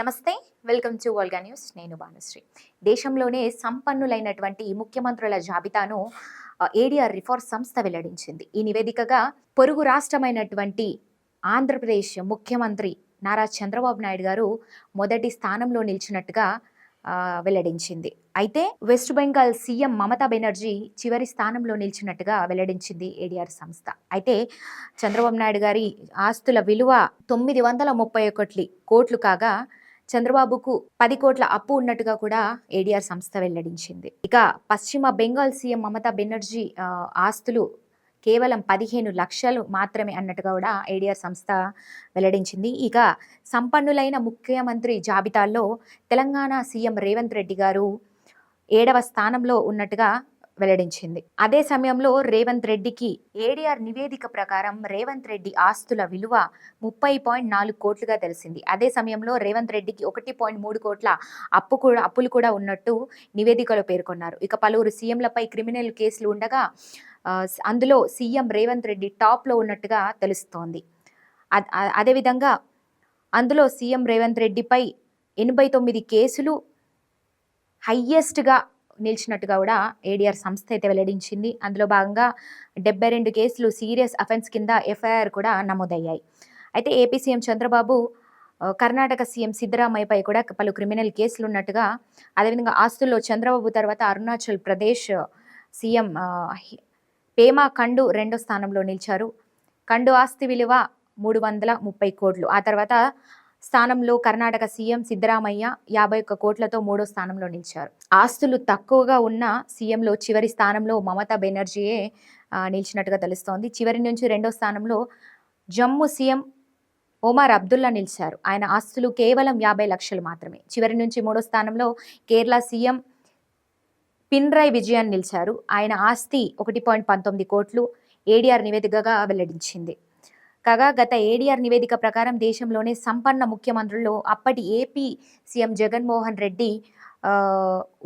నమస్తే welcome to వల్గా news. నేను భానుశ్రీ దేశంలోనే సంపన్నులైనటువంటి ముఖ్యమంత్రుల జాబితాను ఏడిఆర్ రిఫార్ సంస్థ వెల్లడించింది. ఈ నివేదికగా పొరుగు రాష్ట్రమైనటువంటి ఆంధ్రప్రదేశ్ ముఖ్యమంత్రి నారా చంద్రబాబు నాయుడు గారు మొదటి స్థానంలో నిలిచినట్టుగా వెల్లడించింది. అయితే వెస్ట్ బెంగాల్ సీఎం మమతా బెనర్జీ చివరి స్థానంలో నిలిచినట్టుగా వెల్లడించింది ఏడిఆర్ సంస్థ. అయితే చంద్రబాబు నాయుడు గారి ఆస్తుల విలువ తొమ్మిది వందల ముప్పై ఒకటి కోట్లు కాగా చంద్రబాబుకు పది కోట్ల అప్పు ఉన్నట్టుగా కూడా ఏడిఆర్ సంస్థ వెల్లడించింది. ఇక పశ్చిమ బెంగాల్ సీఎం మమతా బెనర్జీ ఆస్తులు కేవలం పదిహేను లక్షలు మాత్రమే అన్నట్టుగా కూడా ఏడిఆర్ సంస్థ వెల్లడించింది. ఇక సంపన్నులైన ముఖ్యమంత్రి జాబితాలో తెలంగాణ సీఎం రేవంత్ రెడ్డి గారు ఏడవ స్థానంలో ఉన్నట్టుగా వెల్లడించింది. అదే సమయంలో రేవంత్ రెడ్డికి ఏడీఆర్ నివేదిక ప్రకారం రేవంత్ రెడ్డి ఆస్తుల విలువ ముప్పై పాయింట్ నాలుగు కోట్లుగా తెలిసింది. అదే సమయంలో రేవంత్ రెడ్డికి ఒకటి పాయింట్ మూడు కోట్ల అప్పు కూడా అప్పులు కూడా ఉన్నట్టు నివేదికలో పేర్కొన్నారు. ఇక పలువురు సీఎంలపై క్రిమినల్ కేసులు ఉండగా అందులో సీఎం రేవంత్ రెడ్డి టాప్లో ఉన్నట్టుగా తెలుస్తోంది. అ- అదేవిధంగా అందులో సీఎం రేవంత్ రెడ్డిపై ఎనభై తొమ్మిది కేసులు హయ్యెస్ట్గా నిలిచినట్టుగా కూడా ఏడీఆర్ సంస్థ అయితే వెల్లడించింది. అందులో భాగంగా డెబ్బై రెండు కేసులు సీరియస్ అఫెన్స్ కింద ఎఫ్ఐఆర్ కూడా నమోదయ్యాయి. అయితే AP CM Chandrababu Karnataka CM సిద్ధరామయ్యపై కూడా పలు క్రిమినల్ కేసులు ఉన్నట్టుగా అదేవిధంగా ఆస్తుల్లో చంద్రబాబు తర్వాత అరుణాచల్ ప్రదేశ్ సీఎం పేమా కండు రెండో స్థానంలో నిలిచారు. కండు ఆస్తి విలువ మూడు వందల ముప్పై కోట్లు. ఆ తర్వాత స్థానంలో కర్ణాటక సీఎం సిద్ధరామయ్య యాభై ఒక్క కోట్లతో మూడో స్థానంలో నిలిచారు. ఆస్తులు తక్కువగా ఉన్న సీఎంలో చివరి స్థానంలో మమతా బెనర్జీయే నిలిచినట్టుగా తెలుస్తోంది. చివరి నుంచి రెండో స్థానంలో జమ్మూ సీఎం ఒమర్ అబ్దుల్లా నిలిచారు. ఆయన ఆస్తులు కేవలం యాభై లక్షలు మాత్రమే. చివరి నుంచి మూడో స్థానంలో కేరళ సీఎం పిన్రాయ్ విజయన్ నిలిచారు. ఆయన ఆస్తి ఒకటి పాయింట్ పంతొమ్మిది కోట్లు ఏడీఆర్ నివేదికగా వెల్లడించింది. కాగా గత ఏడీఆర్ నివేదిక ప్రకారం దేశంలోనే సంపన్న ముఖ్యమంత్రుల్లో అప్పటి ఏపీ సీఎం జగన్మోహన్ రెడ్డి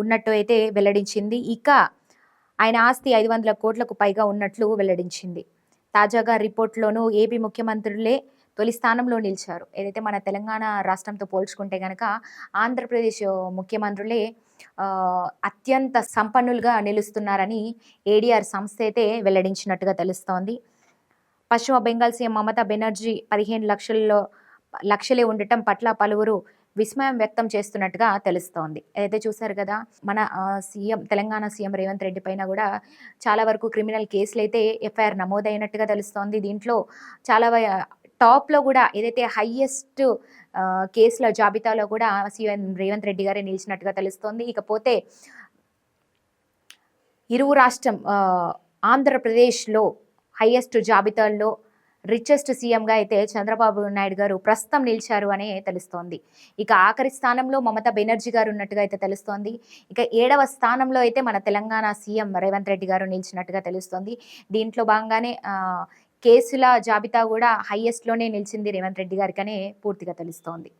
ఉన్నట్టు అయితే వెల్లడించింది. ఇక ఆయన ఆస్తి ఐదు వందల కోట్లకు పైగా ఉన్నట్లు వెల్లడించింది. తాజాగా రిపోర్ట్లోనూ ఏపీ ముఖ్యమంత్రులే తొలి స్థానంలో నిలిచారు. ఏదైతే మన తెలంగాణ రాష్ట్రంతో పోల్చుకుంటే కనుక ఆంధ్రప్రదేశ్ ముఖ్యమంత్రులే అత్యంత సంపన్నులుగా నిలుస్తున్నారని ఏడీఆర్ సంస్థ అయితే వెల్లడించినట్టుగా తెలుస్తోంది. పశ్చిమ బెంగాల్ సీఎం మమతా బెనర్జీ పదిహేను లక్షల్లో లక్షలే ఉండటం పట్ల పలువురు విస్మయం వ్యక్తం చేస్తున్నట్టుగా తెలుస్తోంది. అయితే చూశారు కదా మన సీఎం తెలంగాణ సీఎం రేవంత్ రెడ్డి పైన కూడా చాలా వరకు క్రిమినల్ కేసులు అయితే ఎఫ్ఐఆర్ నమోదైనట్టుగా తెలుస్తోంది. దీంట్లో చాలా టాప్లో కూడా ఏదైతే హయ్యెస్ట్ కేసుల జాబితాలో కూడా సీఎం రేవంత్ రెడ్డి గారే నిలిచినట్టుగా తెలుస్తోంది. ఇకపోతే ఇరువు రాష్ట్రం ఆంధ్రప్రదేశ్లో హయ్యెస్ట్ జాబితాల్లో రిచెస్ట్ సీఎంగా అయితే చంద్రబాబు నాయుడు గారు ప్రస్తుతం నిలిచారు అని తెలుస్తోంది. ఇక ఆఖరి స్థానంలో మమతా బెనర్జీ గారు ఉన్నట్టుగా అయితే తెలుస్తోంది. ఇక ఏడవ స్థానంలో అయితే మన తెలంగాణ సీఎం రేవంత్ రెడ్డి గారు నిలిచినట్టుగా తెలుస్తోంది. దీంట్లో భాగంగానే కేసుల జాబితా కూడా హైయెస్ట్లోనే నిలిచింది రేవంత్ రెడ్డి గారికనే పూర్తిగా తెలుస్తోంది.